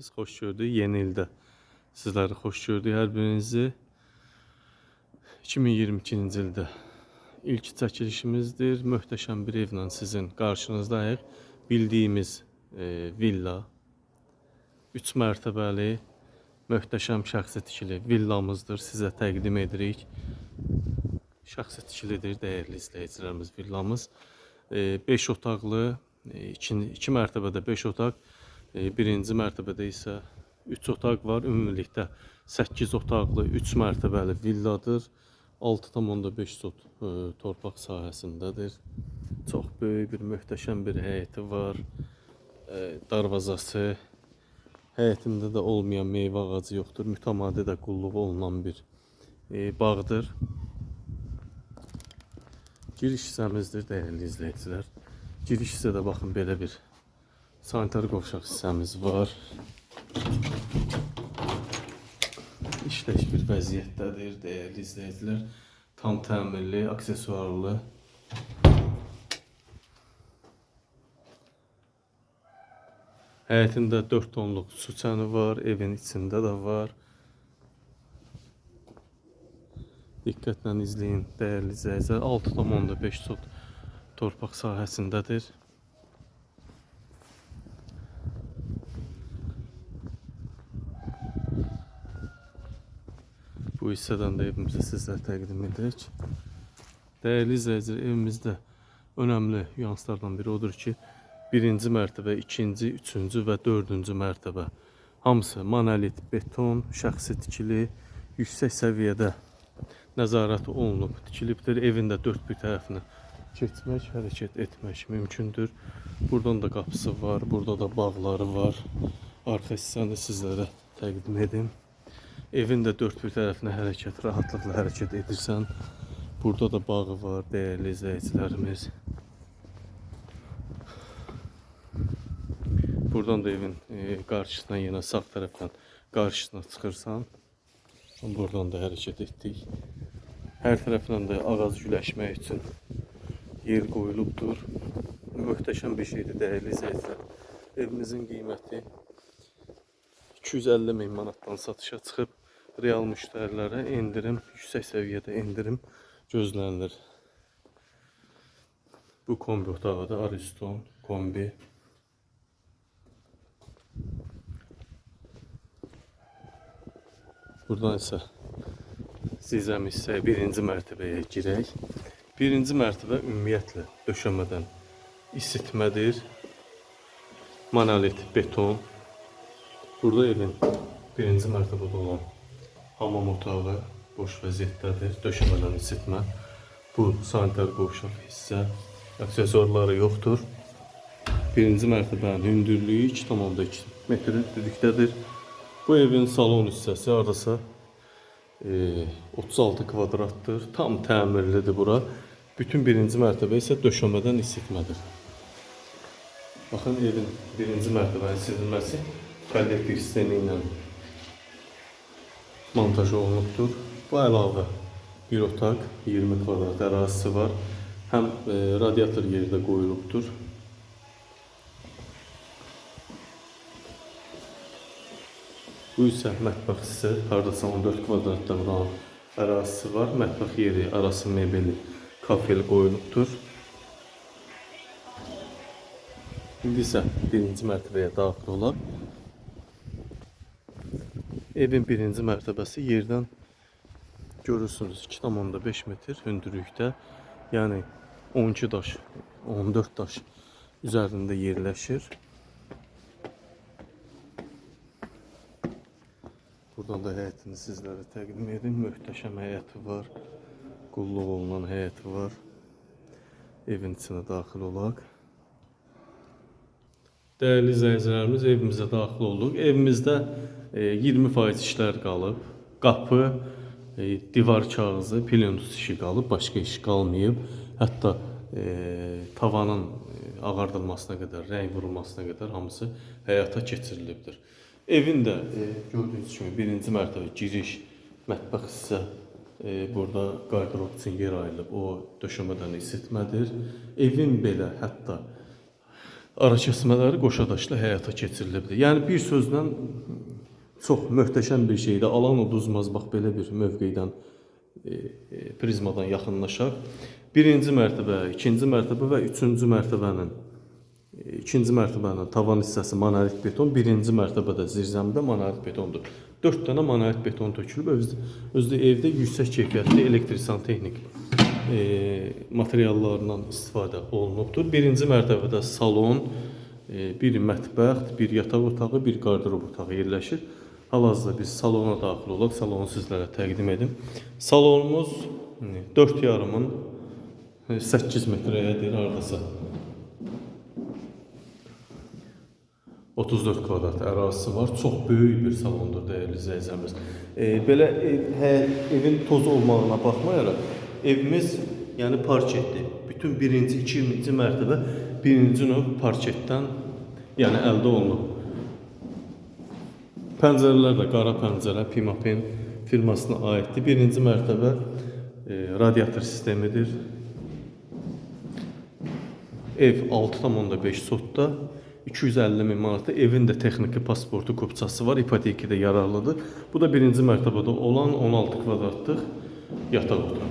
geldiniz. Xoş gördük yeni ildə. Sizləri xoş gördük hər birinizi. 2022-ci ildə ilk çəkilişimizdir. Möhtəşəm bir evlə sizin qarşınızdayıq. Bildiyimiz e, villa 3 mərtəbəli möhtəşəm şəxsi tikili villamızdır. Sizə təqdim edirik. Şəxsi tikilidir dəyərli izləyicilərimiz villamız. 5 otaqlı, 2 2 mərtəbədə 5 otaq, e, birinci mərtəbədə isə 3 otaq var. Ümumilikdə 8 otaqlı, 3 mərtəbəli villadır. 6,5 sot e, torpaq sahəsindədir. Çox böyük bir möhtəşəm bir həyəti var. E, Darvazası, həyətində də olmayan meyvə ağacı yoxdur. Mütəmadi də qulluq olunan bir e, bağdır. Giriş hissəmizdir dəyərli izləyicilər. Giriş hissədə baxın belə bir sanitar qovşaq hissəmiz var. İşləş bir vəziyyətdədir dəyərli izləyicilər. Tam təmirli, aksesuarlı. Həyətində 4 tonluq su çəni var, evin içində də var. Diqqətlə izləyin dəyərli izləyicilər. 6,5 sot torpaq sahəsindədir. Bu hissədən də evimizi sizlərə təqdim edirik. Dəyərli izləyicilər, evimizdə önəmli nüanslardan biri odur ki, birinci mərtəbə, ikinci, üçüncü və dördüncü mərtəbə hamısı monolit beton, şəxsi tikili, yüksək səviyyədə nəzarət olunub, tikilibdir. Evin də dörd bir tərəfinə keçmək, hərəkət etmək mümkündür. Buradan da qapısı var, burada da bağları var. Arxa hissəni sizlərə təqdim edim. Evin də dörd bir tərəfinə hərəkət, rahatlıqla hərəkət edirsən. Burada da bağı var, dəyərli izləyicilərimiz. Buradan da evin e, qarşısına yenə sağ tərəfdən qarşısına çıxırsan. Buradan da hərəkət etdik. Hər tərəfindən də ağac güləşmək üçün yer qoyulubdur. Möhtəşəm bir şeydir dəyərli izləyicilər. Evimizin qiyməti 250 min manatdan satışa çıxıb real müştərilərə endirim, yüksək səviyyədə endirim gözlənilir. Bu kombi otağı da Ariston kombi. Buradan isə sizəm hissəyə birinci mərtəbəyə girək. Birinci mərtəbə ümumiyyətlə döşəmədən isitmədir. Monolit beton. Burada evin birinci mərtəbədə olan hamam otağı boş vəziyyətdədir. Döşəmədən isitmə. Bu sanitar qovşaq hissə. Aksesuarları yoxdur. Birinci mərtəbənin hündürlüyü 2,2 metrin düzlükdədir. Bu evin salon hissəsi hardasa e, 36 kvadratdır. Tam təmirlidir bura. Bütün birinci mərtəbə isə döşəmədən isitmədir. Baxın evin birinci mərtəbənin isitməsi kollektiv sistemi ilə montaj olunubdur. Bu əlavə bir otaq 20 kvadrat ərazisi var. Həm e, radiator yeri qoyulubdur. Bu isə mətbəx hissə, hardasa 14 kvadratda vuran ərazisi var. Mətbəx yeri, arası mebeli, kafeli qoyulubdur. İndi isə birinci mərtəbəyə daxil olaq. Evin birinci mərtəbəsi yerdən görürsünüz 2,5 metr hündürlükdə. Yəni 12 daş, 14 daş üzərində yerləşir. Buradan da həyətini sizlərə təqdim edim. Möhtəşəm həyəti var. Qulluq olunan həyəti var. Evin içinə daxil olaq. Dəyərli izləyicilərimiz, evimizə daxil olduq. Evimizdə 20% işlər qalıb. Qapı, e, divar kağızı, plintut işi qalıb, başqa iş qalmayıb. Hətta e, tavanın e, ağardılmasına qədər, rəng vurulmasına qədər hamısı həyata keçirilibdir. Evin də e, gördüyünüz birinci mərtəbə giriş, mətbəx hissə e, burada qardırob üçün yer ayrılıb. O döşəmədən isitmədir. Evin belə hətta ara kəsmələri qoşadaşla həyata keçirilibdir. Yəni bir sözlə çox möhtəşəm bir şeydir. Alan uduzmaz bax belə bir mövqedən e, e, prizmadan yaxınlaşaq. Birinci mərtəbə, ikinci mərtəbə və üçüncü mərtəbənin e, ikinci mərtəbənin tavan hissəsi monolit beton, birinci mərtəbədə zirzəmidə monolit betondur. 4 dənə monolit beton tökülüb. Öz, özdə evdə yüksək keyfiyyətli elektrisan texnik e, materiallarından istifadə olunubdur. Birinci mərtəbədə salon, e, bir mətbəx, bir yataq otağı, bir qardırob otağı yerləşir. Hal-hazırda biz salona daxil olaq, salonu sizlərə təqdim edim. Salonumuz 4 yarımın 8 metrəyədir hardasa. 34 kvadrat ərazisi var. Çox böyük bir salondur dəyərli izləyicilərimiz. E, belə ev, hə, evin toz olmağına baxmayaraq evimiz yəni parketdir. Bütün birinci, ikinci mərtəbə birinci növ parketdən yəni əldə olunub. Pəncərələr də qara pəncərə Pimapen firmasına aiddir. Birinci mərtəbə e, radiator sistemidir. Ev 6,5 sotda 250 min manatda evin də texniki pasportu kopçası var, ipoteki də yararlıdır. Bu da birinci mərtəbədə olan 16 kvadratlıq yataq otağı.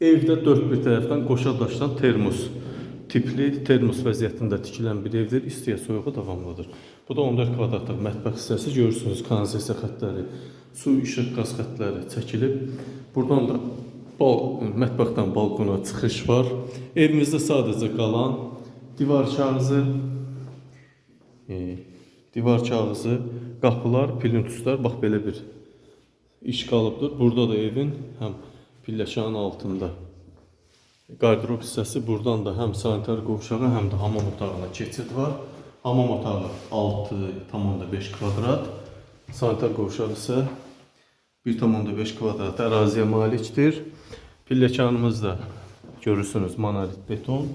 Evdə dörd bir tərəfdən qoşa daşdan termos tipli termos vəziyyətində tikilən bir evdir. İstiyə soyuğu davamlıdır. Bu da 14 kvadratlıq mətbəx hissəsi. Görürsünüz kanalizasiya xəttləri, su, işıq, qaz xəttləri çəkilib. Buradan da bal, mətbəxdən balkona çıxış var. Evimizdə sadəcə qalan divar kağızı, e, divar kağızı, qapılar, plintuslar bax belə bir iş qalıbdır. Burada da evin həm pilləkanın altında Qardırop hissəsi buradan da həm sanitar qovşağı, həm də hamam otağına keçid var. Hamam otağı 6,5 kvadrat, sanitar qovşağı isə 1,5 kvadrat əraziyə malikdir. Pilləkanımız da görürsünüz monolit beton.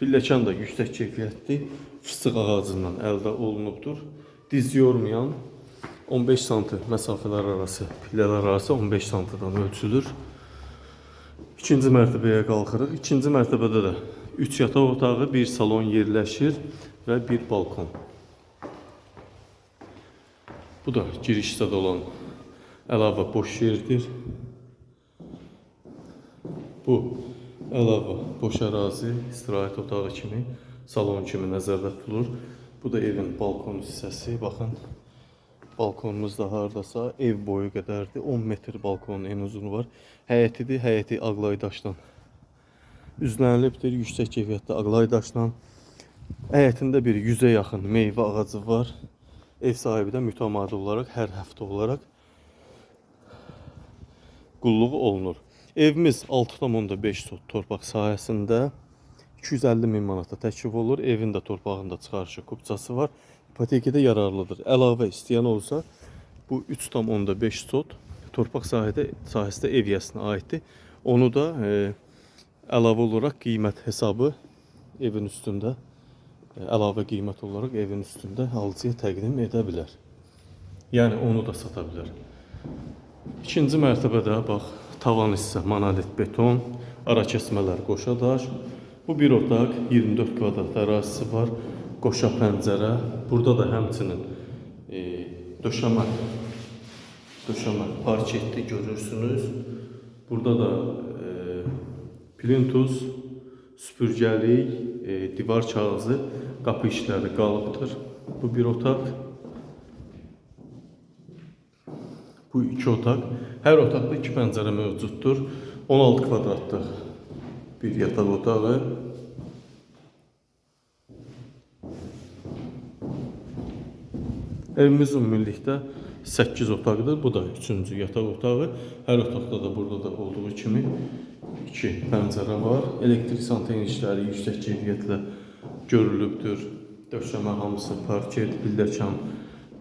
Pilləkan da yüksək keyfiyyətli fıstıq ağacından əldə olunubdur. Diz yormayan 15 sm məsafələr arası, pillələr arası 15 sm-dan ölçülür. İkinci mərtəbəyə qalxırıq. İkinci mərtəbədə də 3 yataq otağı, bir salon yerləşir və bir balkon. Bu da giriş hissədə olan əlavə boş yerdir. Bu əlavə boş ərazi istirahət otağı kimi, salon kimi nəzərdə tutulur. Bu da evin balkon hissəsi. Baxın, balkonumuz da hardasa ev boyu qədərdir. 10 metr balkonun en uzunu var. Həyətidir, həyəti ağlay daşdan üzlənilibdir. Yüksək keyfiyyətli ağlay daşdan. Həyətində bir 100-ə yaxın meyvə ağacı var. Ev sahibi də mütəmadi olaraq hər həftə olaraq qulluğu olunur. Evimiz 6,5 sot torpaq sahəsində 250 min manata təklif olur. Evin də torpağında çıxarışı kupçası var. İpoteki də yararlıdır. Əlavə istəyən olsa bu 3,5 sot torpaq sahədə sahəsində ev yəsinə aiddir. Onu da e, əlavə olaraq qiymət hesabı evin üstündə e, əlavə qiymət olaraq evin üstündə alıcıya təqdim edə bilər. Yəni onu da sata bilər. İkinci mərtəbədə bax tavan hissə monolit beton, ara kəsmələr qoşa daş. Bu bir otaq, 24 kvadrat ərazisi var. Qoşa pəncərə. Burada da həmçinin e, döşəmə döşəmə parketli görürsünüz. Burada da e, plintus, süpürgəlik, e, divar kağızı, qapı işləri qalıbdır. Bu bir otaq. Bu iki otaq. Hər otaqda iki pəncərə mövcuddur. 16 kvadratlıq bir yataq otağı. Evimiz ümumilikdə 8 otaqdır. Bu da 3-cü yataq otağı. Hər otaqda da burada da olduğu kimi 2 pəncərə var. Elektrik santenişləri yüksək keyfiyyətlə görülübdür. Döşəmə hamısı parket, pilləkən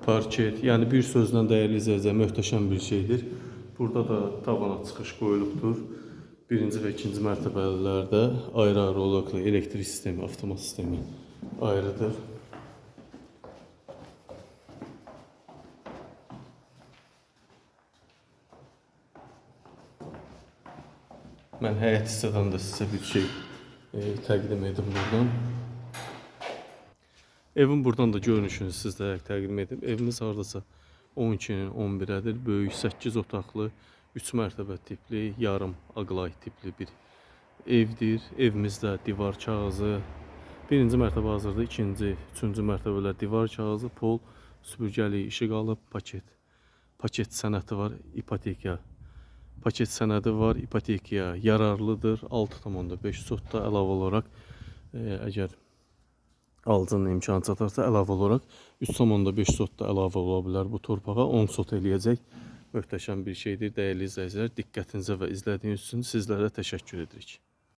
parket. Yəni bir sözlə dəyərli izləyicilər möhtəşəm bir şeydir. Burada da tavana çıxış qoyulubdur. Birinci və ikinci mərtəbələrdə ayrı-ayrı olaqlı elektrik sistemi, avtomat sistemi ayrıdır. Mən həyət hissədən də sizə bir şey e, təqdim edim buradan. Evin buradan da görünüşünü sizlərə təqdim edim. Evimiz hardasa 12-nin 11-ədir. Böyük 8 otaqlı, 3 mərtəbə tipli, yarım aqlay tipli bir evdir. Evimizdə divar kağızı, birinci mərtəbə hazırda, ikinci, üçüncü mərtəbələr divar kağızı, pol, süpürgəli işıq alıb, paket. Paket sənədi var, ipoteka. Paket sənədi var, ipotekaya yararlıdır. 6.5 sotda əlavə olaraq e, əgər alıcının imkanı çatarsa əlavə olaraq 3.5 sotda əlavə ola bilər bu torpağa 10 sot eləyəcək. Möhtəşəm bir şeydir, dəyərli izləyicilər. Diqqətinizə və izlədiyiniz üçün sizlərə təşəkkür edirik.